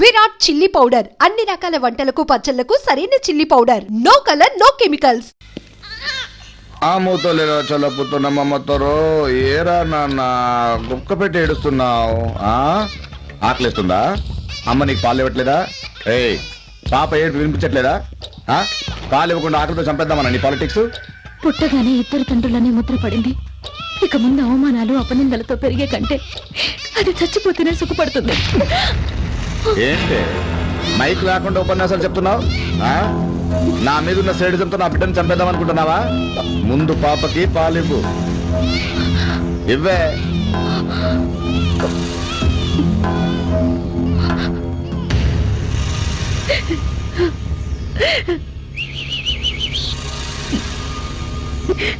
Virat chilli powder. అన్ని రకాల వంటలకు పచ్చళ్ళకు సరైన chilli powder. No colour no chemicals. ఆ మూతలేరా చల్లపుతున్నమ్మమ్మతోరో ఏరా నాన్న గుక్క పెట్టి ఏడుస్తున్నావు? ఆ? ఆకలిస్తుందా? అమ్మ నీకు పాలు ఇవ్వట్లేదా? ఏయ్ పాప ఏడు వినిపించట్లేదా? ఆ? పాలు ఇవ్వకుండా ఆకలితో చంపేద్దామన్నా నీ పాలిటిక్స్? పుట్టగానే ఇద్దరు తండ్రులనే ముద్ర పడింది. ఇక ముందు అవమానాలు అపనిందలతో పెరిగే కంటే అది చచ్చిపోతేనే సుఖపడుతుంది. ఏంటి? మైక్ లేకుండా ఉపన్యాసాలు చెప్తున్నావు? నా మీద ఉన్న సేడిజంతో నా బిడ్డను చంపేద్దాం అనుకుంటున్నావా? ముందు పాపకి పాలివ్వు ఇవ్వే.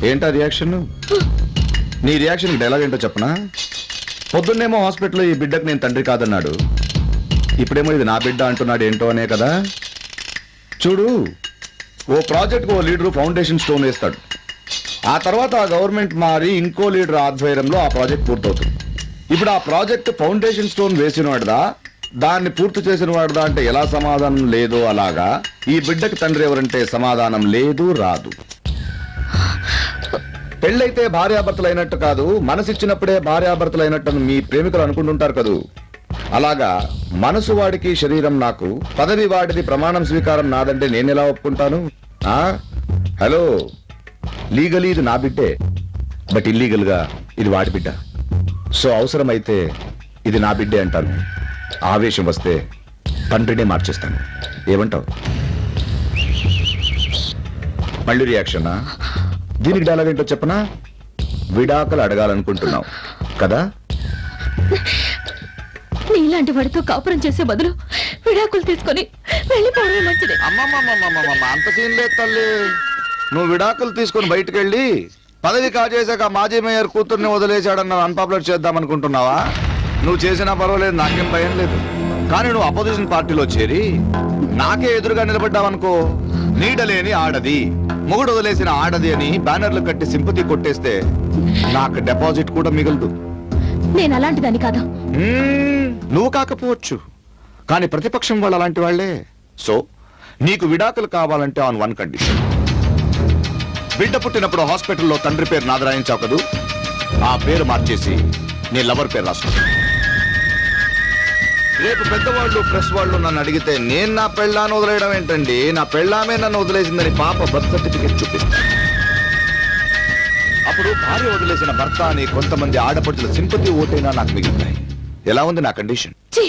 ఏంటా రియాక్షన్? నీ రియాక్షన్ డైలాగ్ ఏంటో చెప్పనా? పొద్దున్నేమో హాస్పిటల్లో ఈ బిడ్డకు నేను తండ్రి కాదన్నాడు. ఇప్పుడేమో ఇది నా బిడ్డ అంటున్నాడు ఏంటో అనే కదా? చూడు ఓ ప్రాజెక్ట్ ఓ లీడరు ఫౌండేషన్ స్టోన్ వేస్తాడు. ఆ తర్వాత ఆ గవర్నమెంట్ మారి ఇంకో లీడర్ ఆధ్వర్యంలో ఆ ప్రాజెక్ట్ పూర్తవుతుంది. ఇప్పుడు ఆ ప్రాజెక్ట్ ఫౌండేషన్ స్టోన్ వేసిన వాడిదా దాన్ని పూర్తి చేసిన వాడిదా అంటే ఎలా సమాధానం లేదో అలాగా? ఈ బిడ్డకి తండ్రి ఎవరంటే సమాధానం లేదు రాదు. పెళ్ళైతే భార్యాభర్తలు అయినట్టు కాదు మనసిచ్చినప్పుడే భార్యాభర్తలు అయినట్టు మీ ప్రేమికులు అనుకుంటుంటారు కదూ? అలాగా మనసు వాడికి శరీరం నాకు పదవి వాడిది ప్రమాణం స్వీకారం నాదంటే నేను ఎలా ఒప్పుకుంటాను? ఆ? హలో? లీగలీ ఇది నా బిడ్డే. బట్ ఇల్లీగల్గా ఇది వాడి బిడ్డ. సో అవసరమైతే ఇది నా బిడ్డే అంటాను. ఆవేశం వస్తే తండ్రినే మార్చేస్తాను. ఏమంటావు? మళ్ళీ రియాక్షనా? దీనికి డైలాగ్ ఏంటో చెప్పనా? విడాకులు అడగాలనుకుంటున్నావు. కదా? నీలాంటి వాడితో కాపురం చేసే బదులు విడాకులు తీసుకొని వెళ్ళిపోవడమే మంచిది. అంత సీన్ లేదు తల్లి. నువ్వు విడాకులు తీసుకుని బయటకు వెళ్ళి పదవి కాజేశాక మాజీ మేయర్ కూతుర్ని వదిలేశాడన్న అన్పాపులర్ చేద్దామనుకుంటున్నావా? నువ్వు చేసినా పర్వాలేదు నాకేం భయం లేదు. కానీ నువ్వు అపోజిషన్ పార్టీలో చేరి నాకే ఎదురుగా నిలబడ్డావనుకో నీడలేని ఆడది. మొగుడు వదిలేసిన ఆడది అని బ్యానర్లు కట్టి సింపతి కొట్టేస్తే నాకు డిపాజిట్ కూడా మిగలదు. నేను అలాంటి దాన్ని కాదా? నువ్వు కాకపోవచ్చు. కానీ ప్రతిపక్షం వాళ్ళు అలాంటి వాళ్ళే సో నీకు విడాకులు కావాలంటే ఆన్ వన్ కండిషన్ బిడ్డ పుట్టినప్పుడు హాస్పిటల్లో తండ్రి పేరు నాదరాయించావు కదూ? ఆ పేరు మార్చేసి నీ లవర్ పేరు రాసుకో. రేపు పెద్దవాళ్ళు ప్రెస్ వాళ్ళు నన్ను అడిగితే నేను నా పెళ్ళాన్ని వదిలేయడం ఏంటండి? నా పెళ్ళామే నన్ను వదిలేసిందని పాప బర్త్ సర్టిఫికెట్ చూపిస్తాను అప్పుడు భార్య వదిలేసిన భర్త అని కొంతమంది ఆడపడుచుల సింపతి ఓటైనా నాకు మిగులుతాయి ఎలా ఉంది నా కండిషన్? ఛీ,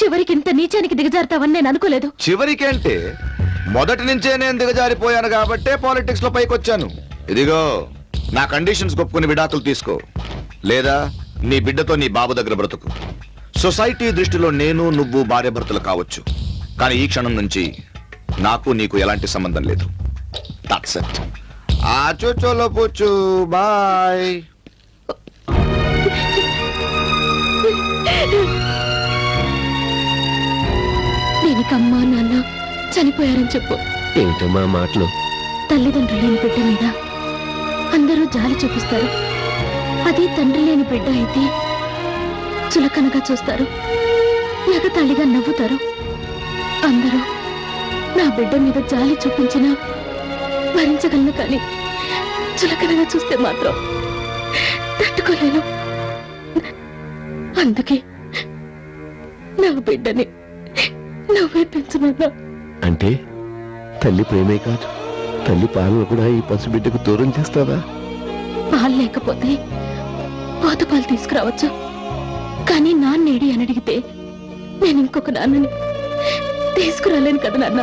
చివరికి ఇంత నీచానికి దిగజారుతావని నేను అనుకోలేదు. చివరికేంటే మొదటి నుంచే నేను దిగజారిపోయాను కాబట్టే పాలిటిక్స్లో పైకొచ్చాను. ఇదిగో నా కండిషన్స్ ఒప్పుకుని విడాకులు తీసుకో. లేదా నీ బిడ్డతో నీ బాబు దగ్గర బ్రతుకు. సొసైటీ దృష్టిలో నేను నువ్వు భార్య భర్తలు కావచ్చు. కానీ ఈ క్షణం నుంచి నాకు నీకు ఎలాంటి సంబంధం లేదు. దట్స్ ఇట్ ఆచో చోలో పోచు బాయ్. దీనికి అమ్మా నాన్న చనిపోయారని చెప్పు. ఏంటమ్మా మాటలు? తల్లిదండ్రులు లేని బిడ్డ మీద అందరూ జాలి చూపిస్తారు. అది తండ్రి లేని బిడ్డ అయితే చులకనగా చూస్తారు. ఎగతాళిగా నవ్వుతారు. అందరూ నా బిడ్డ మీద జాలి చూపించినా భరించగలను కానీ చులకనగా చూస్తే మాత్రం తట్టుకోలేను. అందుకే నా బిడ్డని నువ్వే పెంచుమన్నా. అంటే తల్లి ప్రేమే కాదు. తల్లి పాలన కూడా ఈ పసిబిడ్డకు దూరం చేస్తావా? పాలు లేకపోతే పోత పాలు తీసుకురావచ్చు? కానీ నాన్నేడి అని అడిగితే నేను ఇంకొక నాన్నని తీసుకురాలేను కదా నాన్న.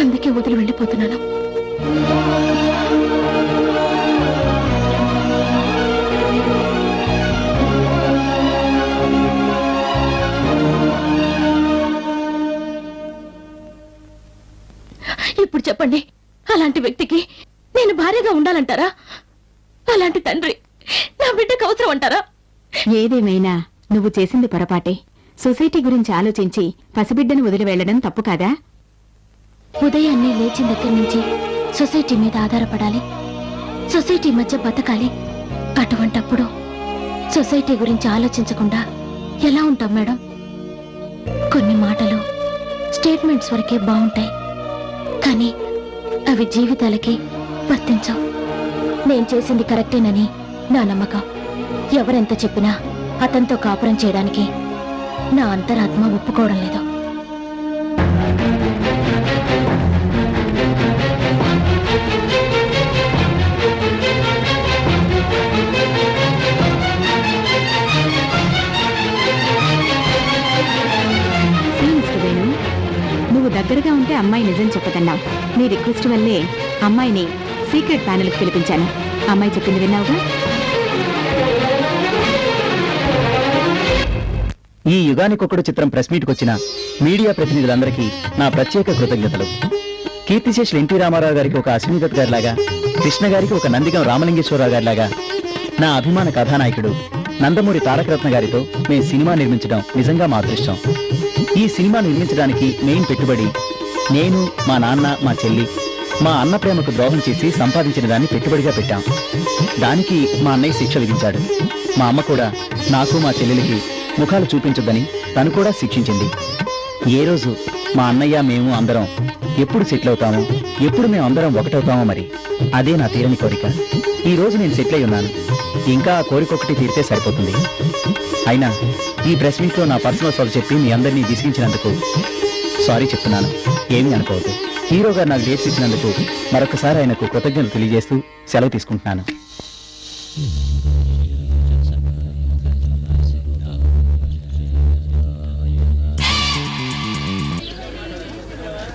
అందుకే వదిలి వెళ్ళిపోతున్నాను. ఇప్పుడు చెప్పండి. అలాంటి వ్యక్తికి నేను భార్యగా ఉండాలంటారా? అలాంటి తండ్రి నా బిడ్డకు అవసరం అంటారా ఏదేమైనా నువ్వు చేసింది పొరపాటే. సొసైటీ గురించి ఆలోచించి పసిబిడ్డను వదిలి వెళ్ళడం తప్పు కాదా? ఉదయాన్నే లేచిన దగ్గర నుంచి సొసైటీ మీద ఆధారపడాలి. సొసైటీ మధ్య బతకాలి. అటువంటప్పుడు సొసైటీ గురించి ఆలోచించకుండా ఎలా ఉంటాం మేడం? కొన్ని మాటలు స్టేట్మెంట్స్ వరకే బాగుంటాయి. కానీ అవి జీవితాలకి వర్తించవు. నేను చేసింది కరెక్టేనని నా నమ్మకం. ఎవరెంత చెప్పినా అతనితో కాపురం చేయడానికి నా అంతరాత్మ ఒప్పుకోవడం లేదు. దగ్గరగా ఉంటే అమ్మాయి నిజం చెప్పదన్నావు. నీ రిక్వెస్ట్ వల్లే అమ్మాయిని సీక్రెట్ ప్యానెల్కి పిలిపించాను. అమ్మాయి చెప్పింది విన్నావుగా? ఈ యుగానికొకడు చిత్రం ప్రెస్ మీట్కి వచ్చిన మీడియా ప్రతినిధులందరికీ నా ప్రత్యేక కృతజ్ఞతలు. కీర్తిశేషులు ఎన్టీ రామారావు గారికి ఒక అశ్వినిదత్ గారిలాగా కృష్ణ గారికి ఒక నందిగం రామలింగేశ్వరరావు గారిలాగా నా అభిమాన కథానాయకుడు నందమూరి తారకరత్న గారితో మేము సినిమా నిర్మించడం నిజంగా మా అదృష్టం. ఈ సినిమా నిర్మించడానికి మెయిన్ పెట్టుబడి నేను మా నాన్న మా చెల్లి మా అన్న ప్రేమకు ద్రోహం చేసి సంపాదించిన దాన్ని పెట్టుబడిగా పెట్టాం. దానికి మా అన్నయ్య శిక్ష విధించాడు. మా అమ్మ కూడా నాకు మా చెల్లెలికి ముఖాలు చూపించొద్దని తను కూడా శిక్షించింది. ఏ రోజు మా అన్నయ్య మేము అందరం ఎప్పుడు సెటిల్ అవుతామో ఎప్పుడు మేము అందరం ఒకటవుతామో మరి అదే నా తీరని కోరిక. ఈ రోజు నేను సెటిల్ అయి ఉన్నాను. ఇంకా ఆ కోరిక ఒకటి తీరితే సరిపోతుంది. అయినా ఈ ప్రెస్ మీట్లో నా పర్సనల్ సాల్వ్ చెప్పి మీ అందరినీ విసిగించినందుకు సారీ చెప్తున్నాను. ఏమీ అనుకోవద్దు. హీరో గారు నాకు డేట్స్ ఇచ్చినందుకు మరొకసారి ఆయనకు కృతజ్ఞతలు తెలియజేస్తూ సెలవు తీసుకుంటున్నాను.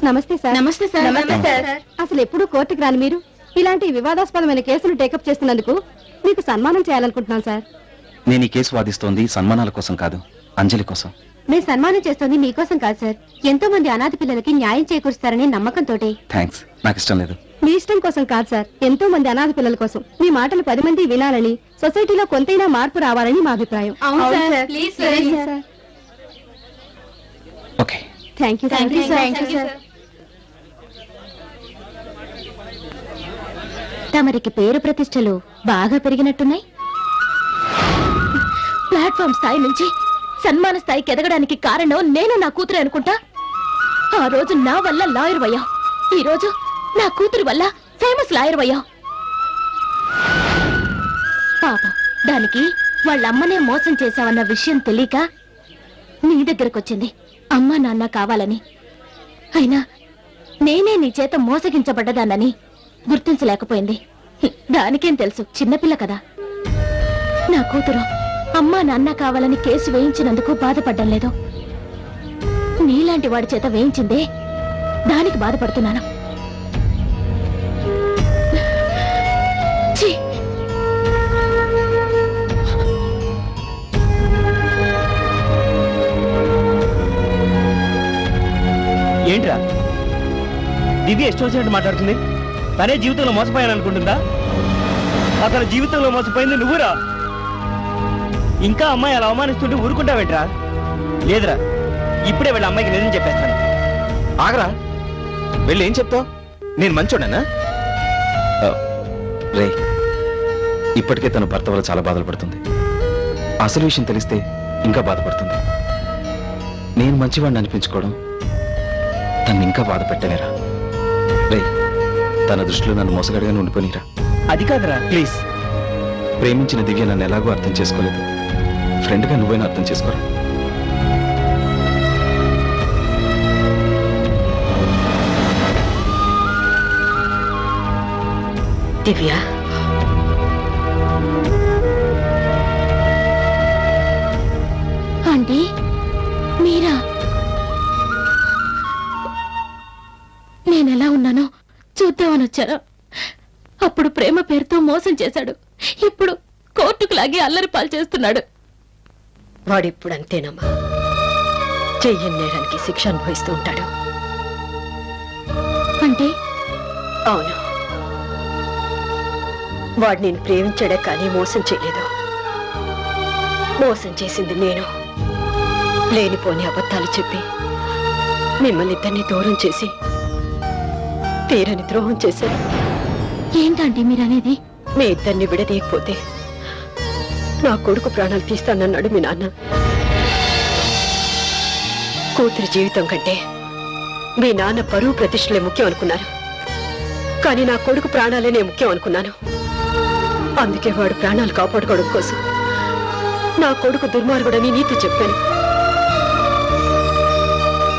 నమస్తే సార్. నమస్తే సార్. నమస్తే సార్. అసలు ఎప్పుడు కోర్టుకు రాని మీరు? ఇలాంటి వివాదాస్పదమైన కేసులు టేకప్ చేస్తున్నందుకు మీకు సన్మానం చేయాలనుకుంటున్నాను సార్. నేను ఈ కేసు వాదిస్తోంది సన్మానాల కోసం కాదు అంజలి కోసం. మేము సన్మానం చేస్తోంది మీకోసం కాదు సార్. ఎంతో మంది అనాథ పిల్లలకి న్యాయం చేకూరుస్తారనే నమ్మకంతో థ్యాంక్స్ నాకు ఇష్టం లేదు. మీ ఇష్టం కోసం కాదు సార్. ఎంతో మంది అనాథ పిల్లల కోసం. మీ మాటలు పది మంది వినాలని సొసైటీలో కొంతైనా మార్పు రావాలని మా అభిప్రాయం. Okay thank you thank you sir. తమరికి పేరు ప్రతిష్టలు బాగా పెరిగినట్టున్నాయి? ప్లాట్ఫామ్ స్థాయి నుంచి సన్మాన స్థాయికి ఎదగడానికి కారణం నేను నా కూతురు అనుకుంటా? ఆ రోజు నా వల్ల లాయర్ అయ్యావు ఈ రోజు నా కూతురు వల్ల ఫేమస్ లాయర్ అయ్యావు పాపం దానికి వాళ్ళ అమ్మనే మోసం చేశావన్న విషయం తెలియక నీ దగ్గరకొచ్చింది. అమ్మా నాన్న కావాలని. అయినా నేనే నీ చేత మోసగించబడ్డదానని గుర్తించలేకపోయింది. దానికేం తెలుసు? చిన్నపిల్ల కదా. నా కూతురు అమ్మా నాన్న కావాలని కేసు వేయించినందుకు బాధపడ్డం లేదు. నీలాంటి వాడి చేత వేయించిందే దానికి బాధపడుతున్నాను. ఛీ! ఏంట్రా? దివ్య ఇష్టం వచ్చినట్టు మాట్లాడుతుంది. తనే జీవితంలో మోసపోయాను అనుకుంటుందా జీవితంలో మోసపోయింది నువ్వురా? ఇంకా అమ్మాయి అలా అవమానిస్తుంటే ఊరుకుంటావేంట్రా? లేదురా ఇప్పుడే వెళ్ళి అమ్మాయికి నిజం చెప్పేస్తాను. ఆగరా వెళ్ళి ఏం చెప్తావు? నేను మంచోడనా? రే ఇప్పటికే తన భర్త వల్ల చాలా బాధలు పడుతుంది. అసలు విషయం తెలిస్తే ఇంకా బాధపడుతుంది. నేను మంచివాడిని అనిపించుకోవడం తను ఇంకా బాధ పెట్టలేరా? రే తన దృష్టిలో నన్ను మోసగాడిగా ఉండిపోనిరా. అది కాదురా ప్లీజ్. ప్రేమించిన దివ్య నన్ను ఎలాగో అర్థం చేసుకోలేదు. ఫ్రెండ్గా నువ్వైనా అర్థం చేసుకోరా? దివ్య? ఆంటీ మీరా? నేనెలా ఉన్నానో చూద్దామని వచ్చాను. అప్పుడు ప్రేమ పేరుతో మోసం చేశాడు. ఇప్పుడు కోర్టుకు లాగి అల్లరి పాలు చేస్తున్నాడు. వాడిప్పుడు అంతేనమ్మా చెయ్యని నేరానికి శిక్ష అనుభవిస్తూ ఉంటాడు. అంటే? అవును. వాడు నేను ప్రేమించాడే కానీ మోసం చేయలేదు. మోసం చేసింది నేను. లేనిపోని అబద్ధాలు చెప్పి మిమ్మల్ని ఇద్దరిని దూరం చేసి తీరని ద్రోహం చేశాను. ఏంటంటే మీరనేది? మీ ఇద్దరిని విడదీయకపోతే నా కొడుకు ప్రాణాలు తీస్తానన్నాడు మీ నాన్న. కూతురి జీవితం కంటే మీ నాన్న పరువు ప్రతిష్టలే ముఖ్యం అనుకున్నాను కానీ నా కొడుకు ప్రాణాలేనే ముఖ్యం అనుకున్నాను. అందుకే వాడు ప్రాణాలు కాపాడుకోవడం కోసం నా కొడుకు దుర్మార్గుడని నీతో చెప్పాను.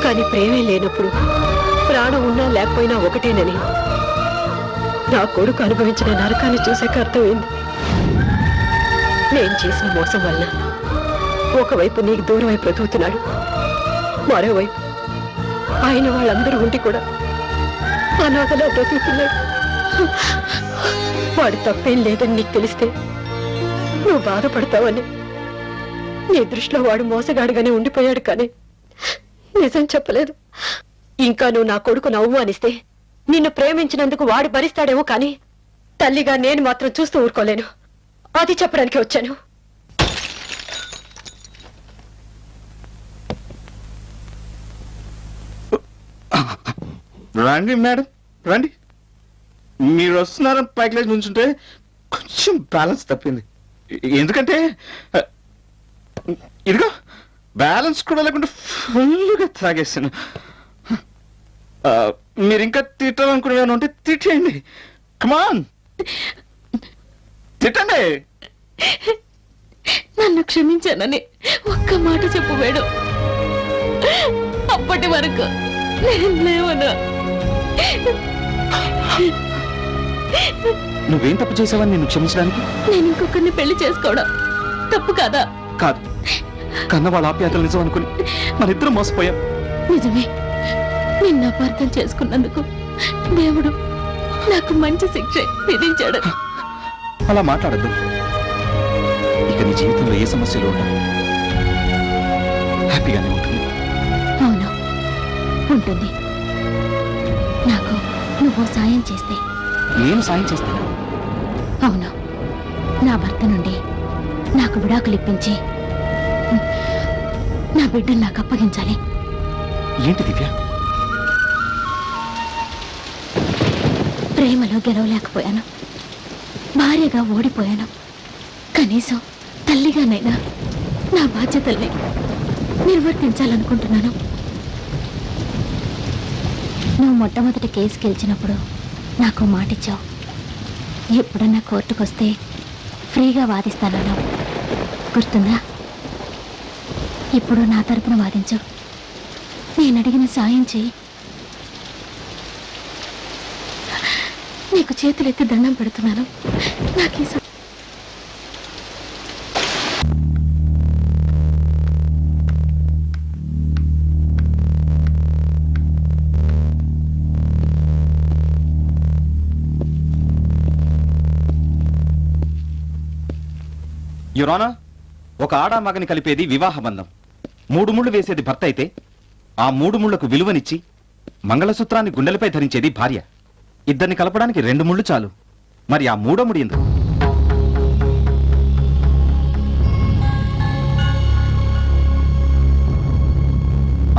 కానీ ప్రేమే లేనప్పుడు ప్రాణం ఉన్నా లేకపోయినా ఒకటేనని నా కొడుకు అనుభవించిన నరకాన్ని చూసాక అర్థమైంది. నేను చేసిన మోసం వల్ల ఒకవైపు నీకు దూరమై బ్రతుకుతున్నాడు మరోవైపు ఆయన వాళ్ళందరూ ఉండి కూడా అనాథలా బ్రతుకుతున్నాడు. వాడు తప్పేం లేదని నీకు తెలిస్తే నువ్వు బాధపడతావని నీ దృష్టిలో వాడు మోసగాడుగానే ఉండిపోయాడు కానీ నిజం చెప్పలేదు. ఇంకా నువ్వు నా కొడుకును అవమానిస్తే నిన్ను ప్రేమించినందుకు వాడు భరిస్తాడేమో కానీ తల్లిగా నేను మాత్రం చూస్తూ ఊరుకోలేను. అది చెప్పడానికి వచ్చాను. రండి మేడం రండి. మీరు వస్తున్నారని పైకి లేచి నుంచుంటే కొంచెం బ్యాలెన్స్ తప్పింది. ఎందుకంటే ఇదిగో బ్యాలెన్స్ కూడా లేకుండా ఫుల్గా త్రాగేసాను మీరు ఇంకా తిట్టాలనుకునే ఉంటే తిట్టేయండి. కమాన్ తిట్టండి. నన్ను క్షమించానని ఒక్క మాట చెప్పు వేడు అప్పటి వరకు నేను లేవను. నువ్వేం తప్పు చేసావని నేను క్షమించడానికి? నేను ఇంకొకరిని పెళ్ళి చేసుకోవడం తప్పు కాదా? కాదు. కన్న వాళ్ళ ఆప్యాయతలు నిజం అనుకుని మన ఇద్దరం మోసపోయాం. నిజమే. నిన్ను అపార్థం చేసుకున్నందుకు దేవుడు నాకు మంచి శిక్ష విధించాడు. అలా మాట్లాడద్దు. ఇక నీ జీవితంలో ఏ సమస్యలు ఉండవు. హ్యాపీగానే ఉంటుంది. అవును. ఉంటుంది. నాకు నువ్వు సాయం చేస్తే. నేను సాయం చేస్తాను. అవును. నా భర్త నుండి నాకు విడాకులు ఇప్పించి నా బిడ్డను నాకు అప్పగించాలి. ఏంటి దివ్య? ప్రేమలో గెలవలేకపోయాను. భార్యగా ఓడిపోయాను. కనీసం తల్లిగానైనా నా బాధ్యతల్ని నిర్వర్తించాలనుకుంటున్నాను. నువ్వు మొట్టమొదటి కేసు గెలిచినప్పుడు నాకు మాటిచ్చావు. ఎప్పుడన్నా కోర్టుకొస్తే ఫ్రీగా వాదిస్తానన్నావు. గుర్తుందా? ఇప్పుడు నా తరపున వాదించు. నేను అడిగిన సాయం చేయి నీకు చేతులెత్తి దండం పెడుతున్నాను. నాకు ఈ స- యురానా ఒక ఆడామగని కలిపేది వివాహ బంధం. మూడు ముళ్ళు వేసేది భర్త అయితే ఆ మూడు ముళ్ళకు విలువనిచ్చి మంగళసూత్రాన్ని గుండెలపై ధరించేది భార్య. ఇద్దరిని కలపడానికి రెండు ముళ్ళు చాలు. మరి ఆ మూడో ముడి ఎందుకు?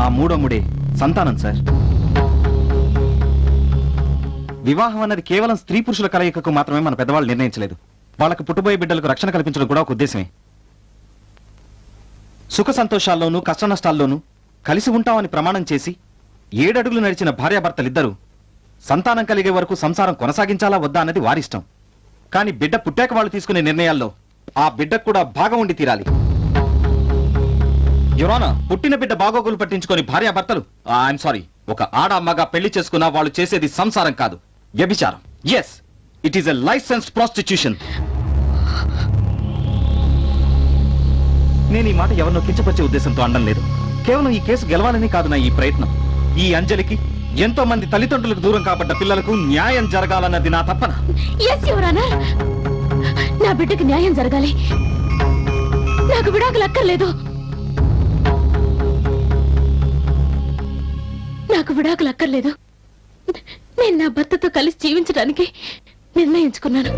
ఆ మూడో ముడే సంతానం సార్. వివాహం అన్నది కేవలం స్త్రీ పురుషుల కలయికకు మాత్రమే మన పెద్దవాళ్ళు నిర్ణయించలేదు. వాళ్ళకు పుట్టబోయే బిడ్డలకు రక్షణ కల్పించడం కూడా ఒక ఉద్దేశమే. సుఖ సంతోషాల్లోనూ కష్ట నష్టాల్లోనూ కలిసి ఉంటామని ప్రమాణం చేసి ఏడడుగులు నడిచిన భార్యాభర్తలిద్దరూ సంతానం కలిగే వరకు సంసారం కొనసాగించాలా వద్దా అన్నది వారిష్టం కానీ బిడ్డ పుట్టాక వాళ్ళు తీసుకునే నిర్ణయాల్లో ఆ బిడ్డకు కూడా భాగం ఉండి తీరాలి. యురానా పుట్టిన బిడ్డ బాగోగులు పట్టించుకొని భార్యాభర్తలు ఐఎమ్ సారీ ఒక ఆడ మగ పెళ్ళి చేసుకున్న వాళ్ళు చేసేది సంసారం కాదు వ్యభిచారం. Yes it is a licence prostitution నేను ఈ మాట ఎవరినో కించపరిచే ఉద్దేశంతో అనడం లేదు. కేవలం ఈ కేసు గెలవాలని కాదు నా ఈ ప్రయత్నం. ఈ అంజలికి ఎంతో మంది తల్లిదండ్రులకు దూరం కాబడ్డ పిల్లలకు న్యాయం జరగాలన్నది నా తప్పన ఎస్ నా బిడ్డకి న్యాయం జరగాలి. నాకు విడాకులు అక్కర్లేదు. నాకు విడాకులు అక్కర్లేదు. నేను నా భర్తతో కలిసి జీవించడానికి నిర్ణయించుకున్నాను.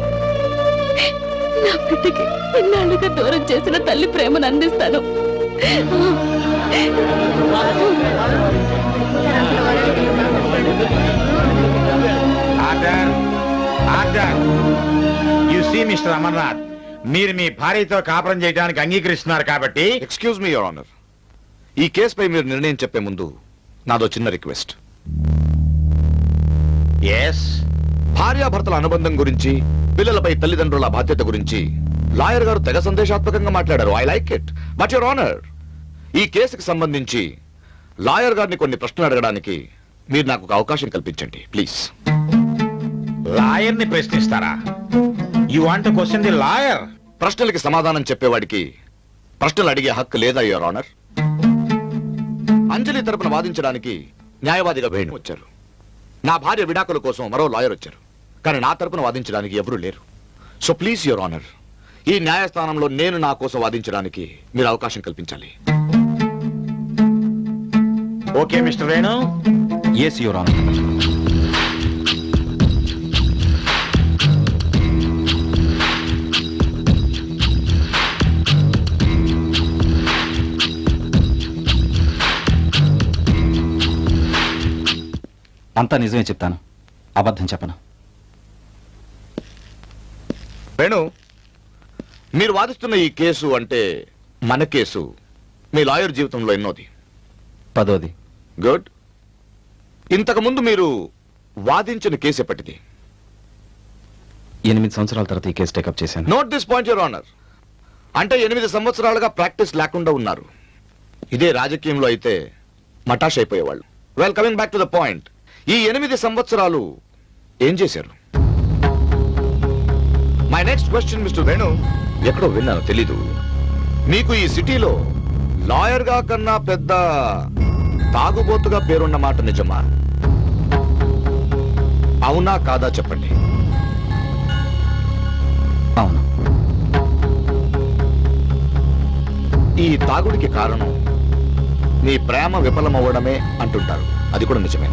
నా బిడ్డకి ఇన్నాళ్ళుగా దూరం చేసిన తల్లి ప్రేమను అందిస్తాను. Order order you see mister Amarnath మీరు మీ భార్యతో కాపురం చేయడానికి అంగీకరిస్తున్నారు కాబట్టి ఎక్స్క్యూజ్ మీ యువర్ ఆనర్ ఈ కేసుపై మీరు నిర్ణయం చెప్పే ముందు నాదో చిన్న రిక్వెస్ట్. ఎస్ భార్యాభర్తల అనుబంధం గురించి పిల్లలపై తల్లిదండ్రుల బాధ్యత గురించి లాయర్ గారు తెగ సందేశాత్మకంగా మాట్లాడారు. I like it but your honour ఈ కేసుకి సంబంధించి లాయర్ గారిని కొన్ని ప్రశ్నలు అడగడానికి మీరు నాకు ఒక అవకాశం కల్పించండి. ప్లీజ్ లాయర్ని ప్రశ్నిస్తారా you want question the lawyer ప్రశ్నలకి సమాధానం చెప్పేవాడికి ప్రశ్నలు అడిగే హక్కు లేదా యువర్ ఆనర్ అంజలి తరపున వాదించడానికి న్యాయవాదిగా వేణు వచ్చారు. నా భార్య విడాకుల కోసం మరో లాయర్ వచ్చారు. కానీ నా తరపున వాదించడానికి ఎవరూ లేరు. సో ప్లీజ్ యువర్ ఆనర్ ఈ న్యాయస్థానంలో నేను నా కోసం వాదించడానికి మీరు అవకాశం కల్పించాలి. Okay mister Venu yes your honour అంతా నిజమే చెప్తాను. అబద్ధం చెప్పను. వేణు మీరు వాదిస్తున్న ఈ కేసు అంటే మన కేసు. మీ లాయర్ జీవితంలో ఎన్నోది. పదోది. గుడ్. ఇంతకు ముందు మీరు వాదించిన కేసు ఎప్పటిది? ఎనిమిది సంవత్సరాల తర్వాత ఈ కేసు టేకప్ చేశాను. Note this point your honour అంటే ఎనిమిది సంవత్సరాలుగా ప్రాక్టీస్ లేకుండా ఉన్నారు. ఇదే రాజకీయంలో అయితే మటాష్ అయిపోయేవాళ్ళు. Well coming back to the point ఈ ఎనిమిది సంవత్సరాలు ఏం చేశారు? My next question mister Venu ఎక్కడో విన్నాను తెలీదు. మీకు ఈ సిటీలో లాయర్గా కన్నా పెద్ద తాగుబోతుగా పేరున్న మాట నిజమా? అవునా కాదా చెప్పండి. అవును. ఈ తాగుడికి కారణం నీ ప్రేమ విఫలమవ్వడమే అంటుంటారు. అది కూడా నిజమే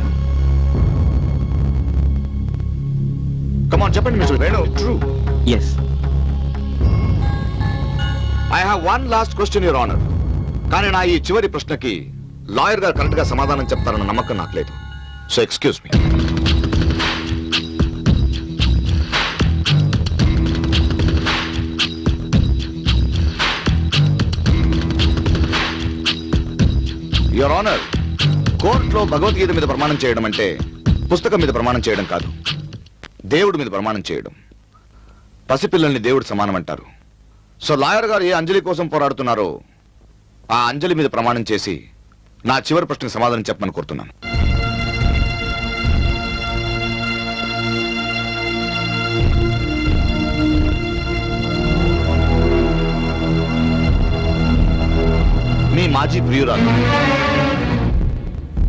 కమాన్ చెప్పండి mister Venu true yes I have one last question your honour కానీ నా ఈ చివరి ప్రశ్నకి లాయర్ గారు కరెక్ట్గా సమాధానం చెప్తారన్న నమ్మకం నాకు లేదు. So excuse me your honour కోర్టులో భగవద్గీత మీద ప్రమాణం చేయడం అంటే పుస్తకం మీద ప్రమాణం చేయడం కాదు. దేవుడి మీద ప్రమాణం చేయడం. పసిపిల్లల్ని దేవుడు సమానం అంటారు సో లాయర్ గారు ఏ అంజలి కోసం పోరాడుతున్నారో ఆ అంజలి మీద ప్రమాణం చేసి నా చివరి ప్రశ్నకు సమాధానం చెప్పమని కోరుతున్నాను. మీ మాజీ ప్రియురాలు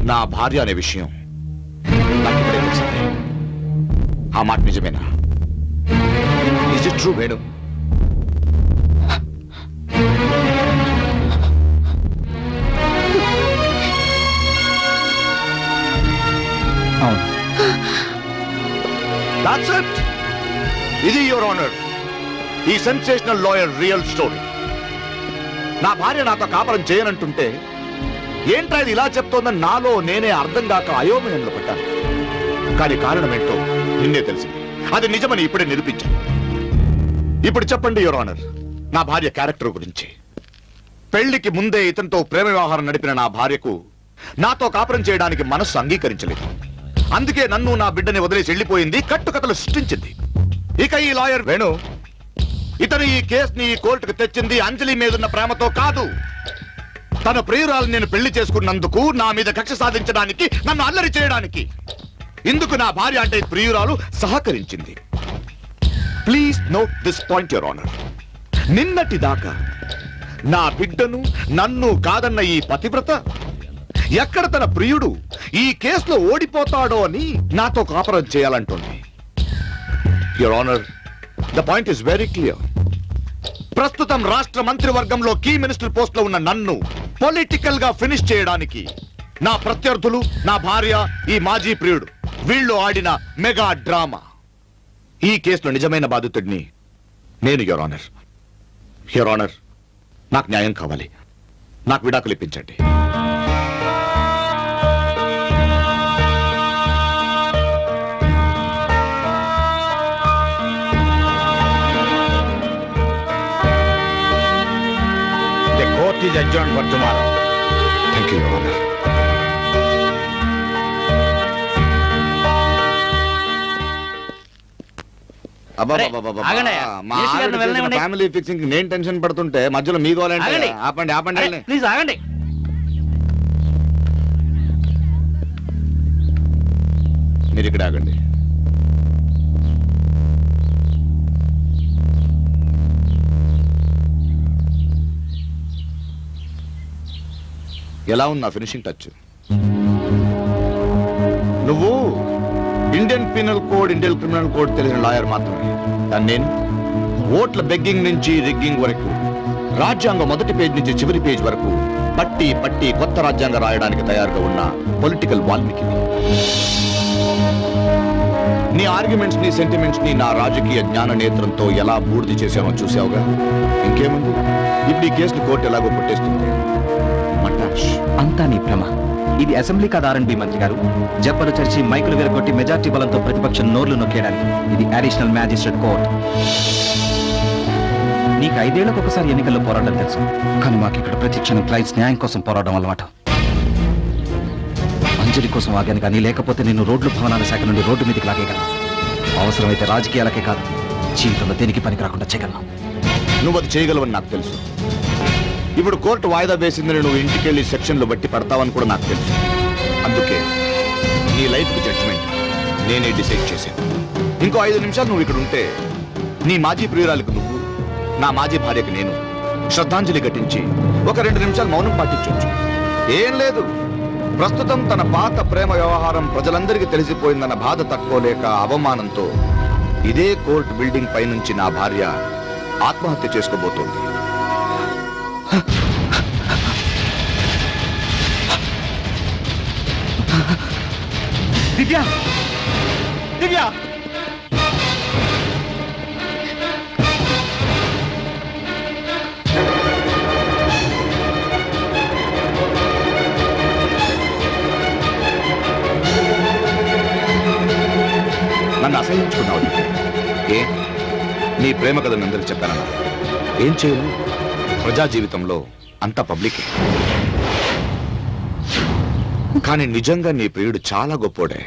నా భార్య అనే విషయం ఆ మాట నిజమేనా? ఇస్ ఇట్ ట్రూ వేణు అవును. That's it. ఇది యువర్ ఆనర్ ఈ సెన్సేషనల్ లాయర్ రియల్ స్టోరీ నా భార్య నాతో కాపురం చేయనంటుంటే ఏంట్రా ఇది ఇలా చెప్తోందని నాలో నేనే అర్థం కాక అయోమయంలో పడ్డాను. కానీ కారణం ఏంటో నిన్నే తెలిసింది. అది నిజమని ఇప్పుడే నిరూపించాను. ఇప్పుడు చెప్పండి యువర్ ఆనర్ నా భార్య క్యారెక్టర్ గురించి. పెళ్ళికి ముందే ఇతనితో ప్రేమ వ్యవహారం నడిపిన నా భార్యకు నాతో కాపురం చేయడానికి మనస్సు అంగీకరించలేదు. అందుకే నన్ను నా బిడ్డని వదిలేసి వెళ్ళిపోయింది కట్టుకథలు సృష్టించింది. ఇక ఈ లాయర్ వేణు ఇతను ఈ కేసుని ఈ కోర్టుకు తెచ్చింది అంజలి మీదున్న ప్రేమతో కాదు. తన ప్రియురాలు నేను పెళ్ళి చేసుకున్నందుకు నా మీద కక్ష సాధించడానికి నన్ను అల్లరి చేయడానికి. ఇందుకు నా భార్య అంటే ప్రియురాలు సహకరించింది. Please note this point your honour నిన్నటి దాకా నా బిడ్డను నన్ను కాదన్న ఈ పతివ్రత ఎక్కడ తన ప్రియుడు ఈ కేసులో ఓడిపోతాడో అని నాతో కాపరం చేయాలంటుంది. Your honour the point is very clear ప్రస్తుతం రాష్ట్ర మంత్రివర్గంలో కీ మినిస్టర్ పోస్ట్లో ఉన్న నన్ను పొలిటికల్గా ఫినిష్ చేయడానికి నా ప్రత్యర్థులు నా భార్య ఈ మాజీ ప్రియుడు. వీళ్ళు ఆడిన మెగా డ్రామా. ఈ కేసులో నిజమైన బాధితుడిని నేను యువర్ ఆనర్. యువర్ ఆనర్ నాకు న్యాయం కావాలి. నాకు విడాకులు ఇప్పించండి. The court is adjourned for tomorrow. ఆగండి. ఫ్యామిలీ ఫిక్సింగ్ నేను టెన్షన్ పడుతుంటే మధ్యలో మీ ఆగండి. ఆపండి ఆపండి. ప్లీజ్ ఆగండి. మీరు ఇక్కడ ఆగండి. ఎలా ఉంది నా finishing touch Indian penal code Indian criminal code తెలిసిన లాయర్ మాత్రమే. కానీ నేను ఓట్ల బెగ్గింగ్ నుంచి రిగ్గింగ్ వరకు రాజ్యాంగం మొదటి పేజ్ నుంచి చివరి పేజ్ వరకు పట్టి పట్టి కొత్త రాజ్యాంగం రాయడానికి తయారుగా ఉన్న పొలిటికల్ వాల్మీకి. నీ ఆర్గ్యుమెంట్స్ని సెంటిమెంట్స్ని నా రాజకీయ జ్ఞాన నేత్రంతో ఎలా బూర్ది చేసామో చూసావుగా ఇంకేముంది? ఇప్పుడు ఈ కేసులు కోర్టు ఎలాగో పుట్టేస్తుంది అంతా నీ భ్రమ. ఇది అసెంబ్లీ కాదు ఆర్ఎండ్బి మంత్రి గారు. జబ్బలు చర్చి మైకులు విరగొట్టి మెజార్టీ బలంతో ప్రతిపక్షం నోర్లు నొక్కేయడానికి. ఇది అడిషనల్ మ్యాజిస్ట్రేట్ కోర్ట్ నీకు ఐదేళ్ళకు ఒకసారి ఎన్నికల్లో పోరాటం తెలుసు. కానీ మాకు ఇక్కడ ప్రతి క్షణం క్లైంట్స్ న్యాయం కోసం పోరాటం అన్నమాట అంజలి కోసం ఆగాను కానీ లేకపోతే నేను రోడ్లు భవనాల శాఖ నుండి రోడ్డు మీదకి లాగేయగలను. అవసరమైతే రాజకీయాలకే కాదు జీవితంలో దేనికి పనికి రాకుండా చేయగలను. నువ్వు అది చేయగలవని నాకు తెలుసు. ఇప్పుడు కోర్టు వాయిదా వేసిందని నువ్వు ఇంటికెళ్ళి సెక్షన్లు బట్టి పడతావని కూడా నాకు తెలుసు. అందుకే నీ లైఫ్ జడ్జ్మెంట్ నేనే డిసైడ్ చేశాను. ఇంకో ఐదు నిమిషాలు నువ్వు ఇక్కడ ఉంటే నీ మాజీ ప్రియురాలకు నువ్వు నా మాజీ భార్యకు నేను శ్రద్ధాంజలి ఘటించి ఒక రెండు నిమిషాలు మౌనం పాటించవచ్చు ఏం లేదు. ప్రస్తుతం తన పాత ప్రేమ వ్యవహారం ప్రజలందరికీ తెలిసిపోయిందన్న బాధ తట్టుకోలేక అవమానంతో ఇదే కోర్టు బిల్డింగ్ పైనుంచి నా భార్య ఆత్మహత్య చేసుకోబోతోంది. దివ్య! దివ్య! నన్ను అసహించుకున్నావు ఏ? నీ ప్రేమ కథ అందరికి చెప్పానన్నా. ఏం చేయను? ప్రజా జీవితంలో అంత పబ్లికే. కానీ నిజంగా నీ ప్రియుడు చాలా గొప్పోడే.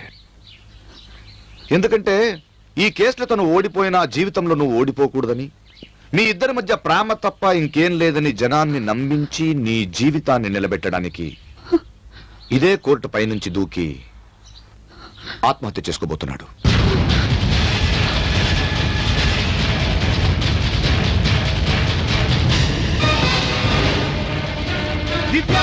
ఎందుకంటే ఈ కేసులో తను ఓడిపోయినా జీవితంలో నువ్వు ఓడిపోకూడదని మీ ఇద్దరి మధ్య ప్రేమ తప్ప ఇంకేం లేదని జనాన్ని నమ్మించి నీ జీవితాన్ని నిలబెట్టడానికి ఇదే కోర్టు పైనుంచి దూకి ఆత్మహత్య చేసుకోబోతున్నాడు. దివ్య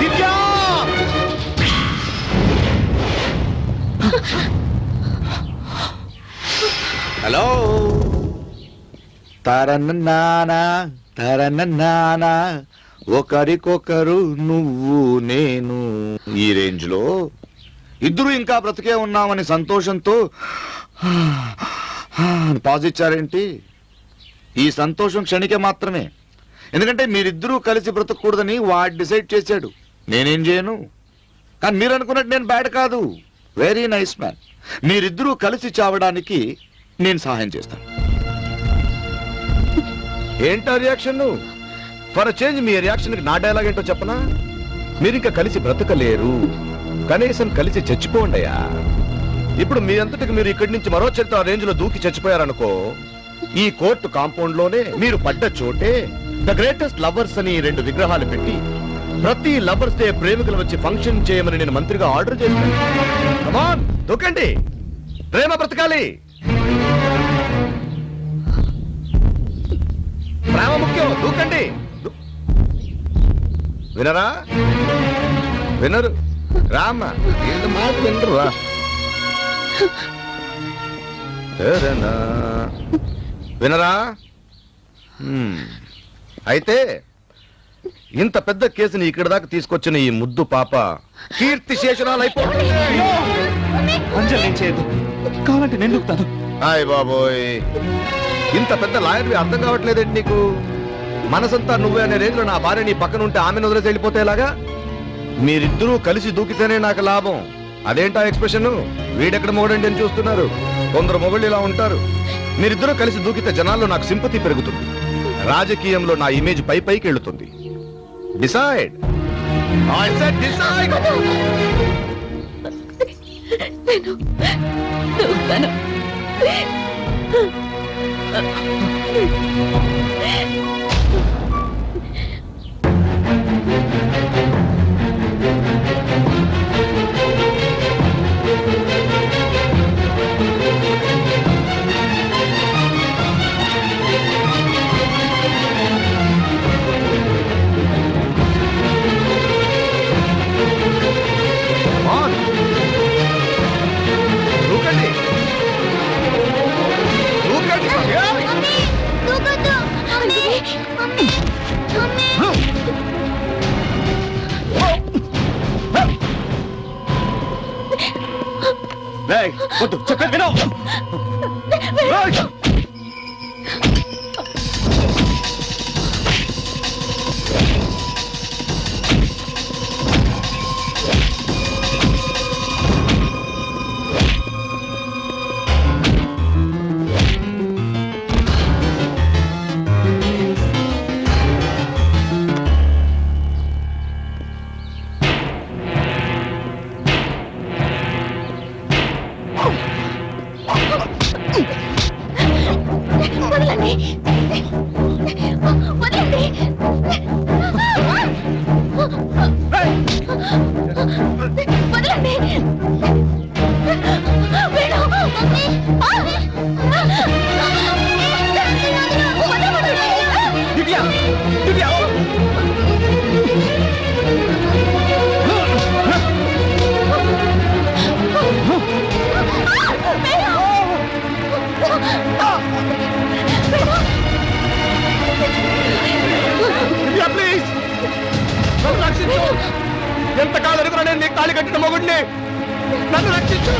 దివ్య హలో? తరన్నానా తరన్నానా ఒకరికొకరు నువ్వు నేను. ఈ రేంజ్లో ఇద్దరు ఇంకా బ్రతికే ఉన్నామని సంతోషంతో పాజ్ ఇచ్చారేంటి? ఈ సంతోషం క్షణికే మాత్రమే. ఎందుకంటే మీరిద్దరూ కలిసి బ్రతకూడదని వాడు డిసైడ్ చేశాడు. నేనేం చేయను. కానీ మీరు అనుకున్నట్టు నేను బ్యాడ్ కాదు. వెరీ నైస్ మ్యాన్ మీరిద్దరూ కలిసి చావడానికి నేను సహాయం చేస్తాను. ఏంటా రియాక్షన్ ఫర్ చేంజ్ మీ రియాక్షన్ నా డైలాగ్ ఏంటో చెప్పనా? మీరు ఇంకా కలిసి బ్రతకలేరు. కనీసం కలిసి చచ్చిపోండియా ఇప్పుడు మీ అంతటికి మీరు ఇక్కడి నుంచి మరో చరిత్ర రేంజ్లో దూకి చచ్చిపోయారనుకో ఈ కోర్టు కాంపౌండ్లోనే మీరు పడ్డ చోటే ద గ్రేటెస్ట్ లవర్స్ అని రెండు విగ్రహాలు పెట్టి ప్రతి లవర్స్ డే ప్రేమికులు వచ్చి ఫంక్షన్ చేయమని నేను మంత్రిగా ఆర్డర్ చేశాను. దూకండి. ప్రేమ బ్రతకాలి. ముఖ్యం దూకండి. వినరా? వినరు. రామ్మ మాట వినరు రా? వినరా. అయితే ఇంత పెద్ద కేసుని ఇక్కడ దాకా తీసుకొచ్చిన ఈ ముద్దు పాప కీర్తి శేషరాలు అంజలి చేయదు కావాలంటే నేను హాయ్ బాబోయ్. ఇంత పెద్ద లాయర్వి అర్థం కావట్లేదండి నీకు? మనసంతా నువ్వే అనే రేంజ్లో నా భార్య నీ పక్కన ఉంటే ఆమెను వదిలేసి వెళ్ళిపోతే ఎలాగా? మీరిద్దరూ కలిసి దూకితేనే నాకు లాభం. అదేంటా ఎక్స్ప్రెషన్? వీడెక్కడ మొగడండి అని చూస్తున్నారు. కొందరు మొగళ్ళు ఇలా ఉంటారు. మీరిద్దరూ కలిసి దూకితే జనాల్లో నాకు సింపతి పెరుగుతుంది. రాజకీయంలో నా ఇమేజ్ పై పైకి వెళుతుంది. డిసైడ్. డిసైడ్. దూకుతాను ఆన్ చెప్పేది విను ఎంతకాలం అడుగురా నేను నీకు తాళి కట్టిన మొగుడిని? నన్ను రక్షించు!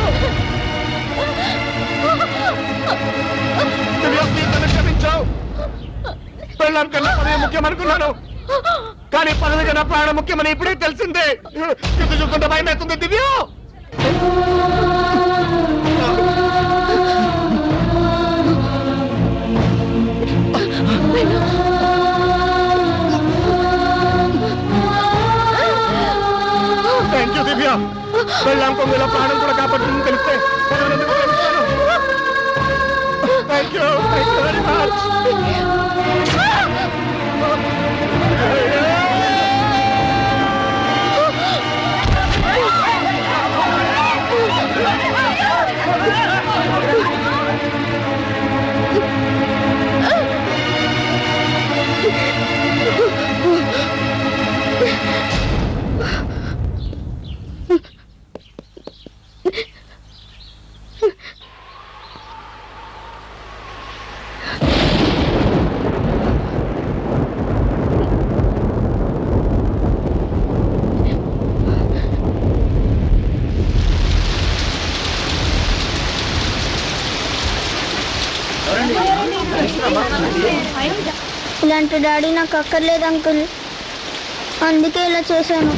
దివ్య క్షమించావు. పెళ్ళాం కన్నా పదవి ముఖ్యం అనుకున్నాను. కానీ పదవి కన్నా ప్రాణం ముఖ్యమని ఇప్పుడే తెలిసిందే. ఇది చూస్తుంటే భయం అవుతుంది దివ్య! వెళ్ళాం కొంగులో ప్రాణం కూడా కాపాడుతుందని తెలిస్తే thank you thank you very much daddy నాకు అక్కర్లేదు అంకుల్. అందుకే ఇలా చేశాను.